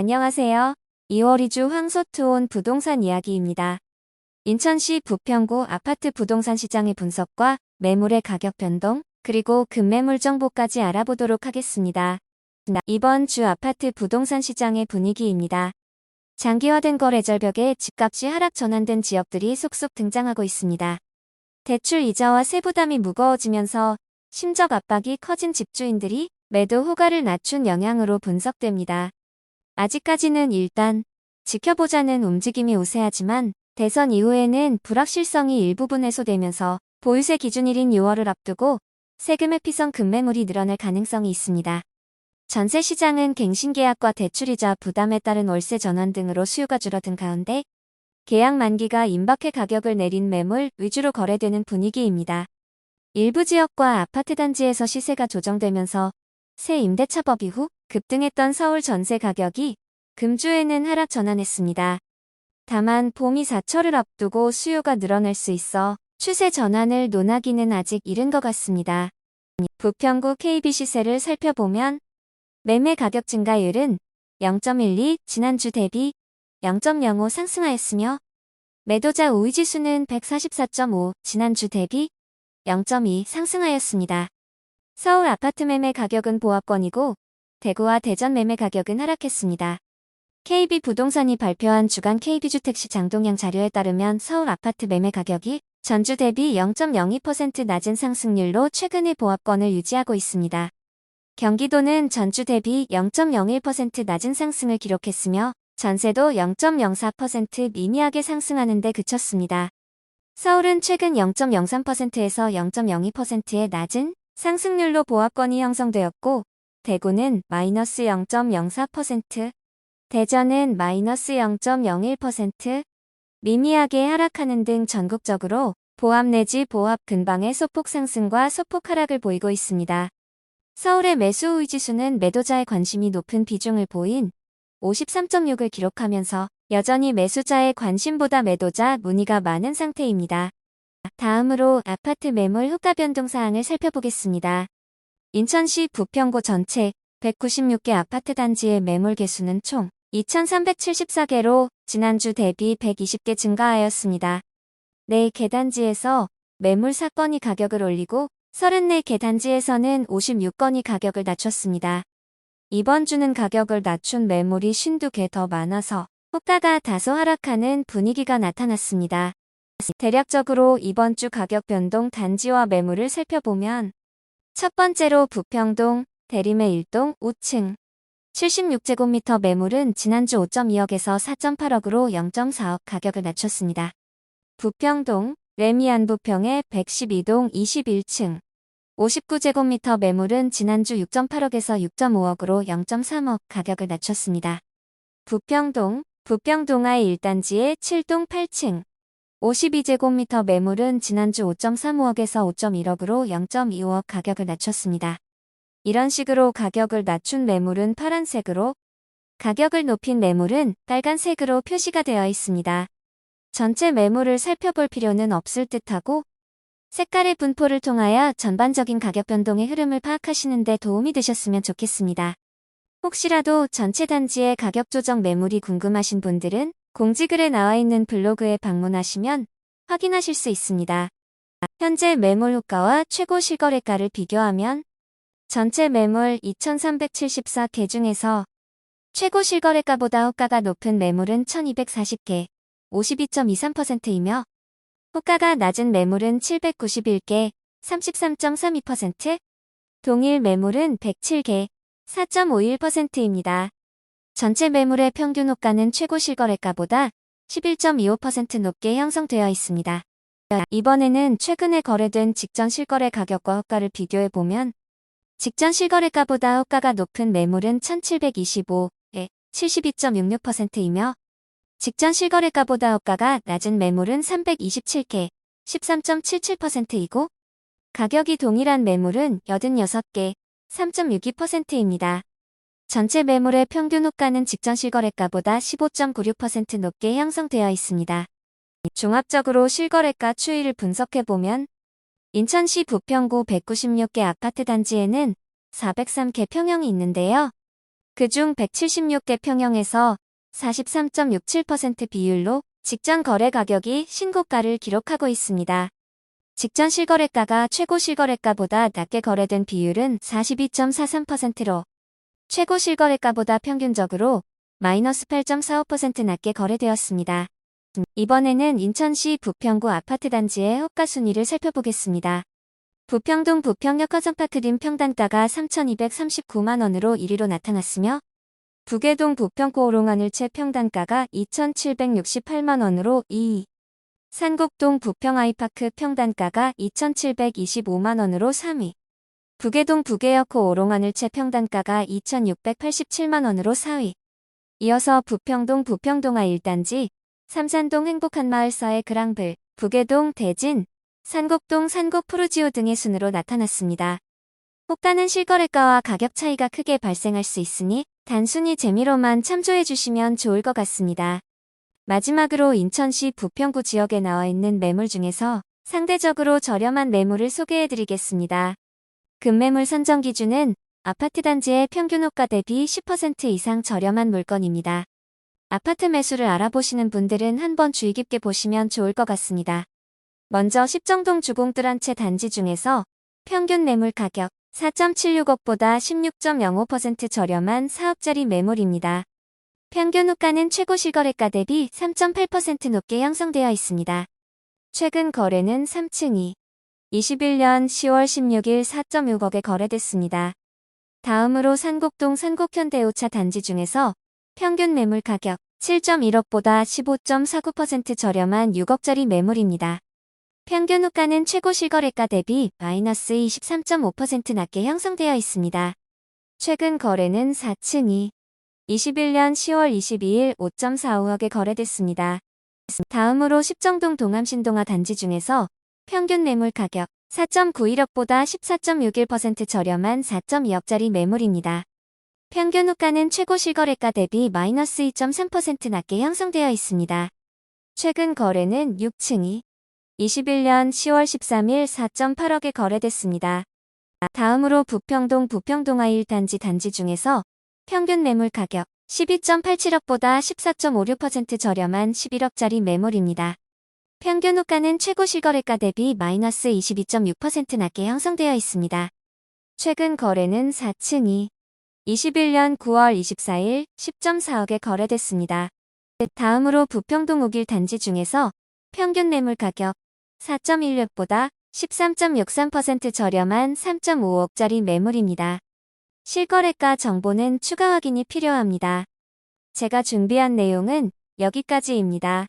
안녕하세요. 2월 2주 황소투온 부동산 이야기입니다. 인천시 부평구 아파트 부동산 시장의 분석과 매물의 가격 변동, 그리고 급매물 정보까지 알아보도록 하겠습니다. 이번 주 아파트 부동산 시장의 분위기입니다. 장기화된 거래 절벽에 집값이 하락 전환된 지역들이 속속 등장하고 있습니다. 대출 이자와 세부담이 무거워지면서 심적 압박이 커진 집주인들이 매도 호가를 낮춘 영향으로 분석됩니다. 아직까지는 일단 지켜보자는 움직임이 우세하지만 대선 이후에는 불확실성이 일부분 해소되면서 보유세 기준일인 6월을 앞두고 세금 회피성 급매물이 늘어날 가능성이 있습니다. 전세 시장은 갱신계약과 대출이자 부담에 따른 월세 전환 등으로 수요가 줄어든 가운데 계약 만기가 임박해 가격을 내린 매물 위주로 거래되는 분위기입니다. 일부 지역과 아파트 단지에서 시세가 조정되면서 새 임대차법 이후 급등했던 서울 전세 가격이 금주에는 하락 전환했습니다. 다만 봄이 사철을 앞두고 수요가 늘어날 수 있어 추세 전환을 논하기는 아직 이른 것 같습니다. 부평구 KB 시세를 살펴보면 매매 가격 증가율은 0.12 지난주 대비 0.05 상승하였으며 매도자 우위지수는 144.5 지난주 대비 0.2 상승하였습니다. 서울 아파트 매매 가격은 보합권이고 대구와 대전 매매 가격은 하락했습니다. KB 부동산이 발표한 주간 KB주택시 장동량 자료에 따르면 서울 아파트 매매 가격이 전주 대비 0.02% 낮은 상승률로 최근의 보합권을 유지하고 있습니다. 경기도는 전주 대비 0.01% 낮은 상승을 기록했으며 전세도 0.04% 미미하게 상승하는 데 그쳤습니다. 서울은 최근 0.03%에서 0.02%의 낮은 상승률로 보합권이 형성되었고 대구는 마이너스 0.04%, 대전은 마이너스 0.01%, 미미하게 하락하는 등 전국적으로 보합 내지 보합 근방의 소폭 상승과 소폭 하락을 보이고 있습니다. 서울의 매수 우위 지수는 매도자의 관심이 높은 비중을 보인 53.6을 기록하면서 여전히 매수자의 관심보다 매도자 문의가 많은 상태입니다. 다음으로 아파트 매물 효과 변동 사항을 살펴보겠습니다. 인천시 부평구 전체 196개 아파트 단지의 매물 개수는 총 2,374개로 지난주 대비 120개 증가하였습니다. 4개 단지에서 매물 사건이 가격을 올리고 34개 단지에서는 56건이 가격을 낮췄습니다. 이번 주는 가격을 낮춘 매물이 52개 더 많아서 호가가 다소 하락하는 분위기가 나타났습니다. 대략적으로 이번 주 가격 변동 단지와 매물을 살펴보면 첫 번째로 부평동, 대림의 1동 5층 76제곱미터 매물은 지난주 5.2억에서 4.8억으로 0.4억 가격을 낮췄습니다. 부평동, 레미안 부평의 112동 21층 59제곱미터 매물은 지난주 6.8억에서 6.5억으로 0.3억 가격을 낮췄습니다. 부평동, 부평동아의 1단지의 7동 8층 52제곱미터 매물은 지난주 5.35억에서 5.1억으로 0.25억 가격을 낮췄습니다. 이런 식으로 가격을 낮춘 매물은 파란색으로, 가격을 높인 매물은 빨간색으로 표시가 되어 있습니다. 전체 매물을 살펴볼 필요는 없을 듯하고 색깔의 분포를 통하여 전반적인 가격 변동의 흐름을 파악하시는 데 도움이 되셨으면 좋겠습니다. 혹시라도 전체 단지의 가격 조정 매물이 궁금하신 분들은 공지글에 나와 있는 블로그에 방문하시면 확인하실 수 있습니다. 현재 매물 효과와 최고 실거래가를 비교하면 전체 매물 2374개 중에서 최고 실거래가보다 호가가 높은 매물은 1240개, 52.23%이며 호가가 낮은 매물은 791개, 33.32%, 동일 매물은 107개, 4.51%입니다. 전체 매물의 평균 호가는 최고 실거래가보다 11.25% 높게 형성되어 있습니다. 이번에는 최근에 거래된 직전 실거래 가격과 호가를 비교해보면 직전 실거래가보다 호가가 높은 매물은 1725에 72.66%이며 직전 실거래가보다 호가가 낮은 매물은 327개, 13.77%이고 가격이 동일한 매물은 86개, 3.62%입니다. 전체 매물의 평균 호가는 직전 실거래가보다 15.96% 높게 형성되어 있습니다. 종합적으로 실거래가 추이를 분석해보면 인천시 부평구 196개 아파트 단지에는 403개 평형이 있는데요. 그중 176개 평형에서 43.67% 비율로 직전 거래 가격이 신고가를 기록하고 있습니다. 직전 실거래가가 최고 실거래가보다 낮게 거래된 비율은 42.43%로 최고 실거래가보다 평균적으로 마이너스 8.45% 낮게 거래되었습니다. 이번에는 인천시 부평구 아파트 단지의 호가 순위를 살펴보겠습니다. 부평동 부평역 화성파크 림 평단가가 3,239만원으로 1위로 나타났으며 부계동 부평구 오롱하늘 채 평단가가 2,768만원으로 2위 산곡동 부평 아이파크 평단가가 2,725만원으로 3위 부계동 부계역호 오롱하늘 채 평단가가 2,687만원으로 4위 이어서 부평동 부평동아 1단지 삼산동 행복한마을서의 그랑블, 부계동 대진, 산곡동 산곡 푸르지오 등의 순으로 나타났습니다. 호가는 실거래가와 가격 차이가 크게 발생할 수 있으니 단순히 재미로만 참조해 주시면 좋을 것 같습니다. 마지막으로 인천시 부평구 지역에 나와 있는 매물 중에서 상대적으로 저렴한 매물을 소개해 드리겠습니다. 금매물 선정 기준은 아파트 단지의 평균 호가 대비 10% 이상 저렴한 물건입니다. 아파트 매수를 알아보시는 분들은 한번 주의 깊게 보시면 좋을 것 같습니다. 먼저 십정동 주공들 한 채 단지 중에서 평균 매물 가격 4.76억보다 16.05% 저렴한 4억짜리 매물입니다. 평균 호가는 최고 실거래가 대비 3.8% 높게 형성되어 있습니다. 최근 거래는 3층이 21년 10월 16일 4.6억에 거래됐습니다. 다음으로 산곡동 산곡현대오차 단지 중에서 평균 매물 가격 7.1억보다 15.49% 저렴한 6억짜리 매물입니다. 평균 호가는 최고 실거래가 대비 마이너스 23.5% 낮게 형성되어 있습니다. 최근 거래는 4층이 21년 10월 22일 5.45억에 거래됐습니다. 다음으로 십정동 동암신동아 단지 중에서 평균 매물 가격 4.91억보다 14.61% 저렴한 4.2억짜리 매물입니다. 평균 호가는 최고 실거래가 대비 마이너스 2.3% 낮게 형성되어 있습니다. 최근 거래는 6층이 21년 10월 13일 4.8억에 거래됐습니다. 다음으로 부평동 부평동아 1단지 단지 중에서 평균 매물 가격 12.87억보다 14.56% 저렴한 11억짜리 매물입니다. 평균 호가는 최고 실거래가 대비 마이너스 22.6% 낮게 형성되어 있습니다. 최근 거래는 4층이 21년 9월 24일 10.4억에 거래됐습니다. 다음으로 부평동 옥일 단지 중에서 평균 매물 가격 4.16보다 13.63% 저렴한 3.5억짜리 매물입니다. 실거래가 정보는 추가 확인이 필요합니다. 제가 준비한 내용은 여기까지입니다.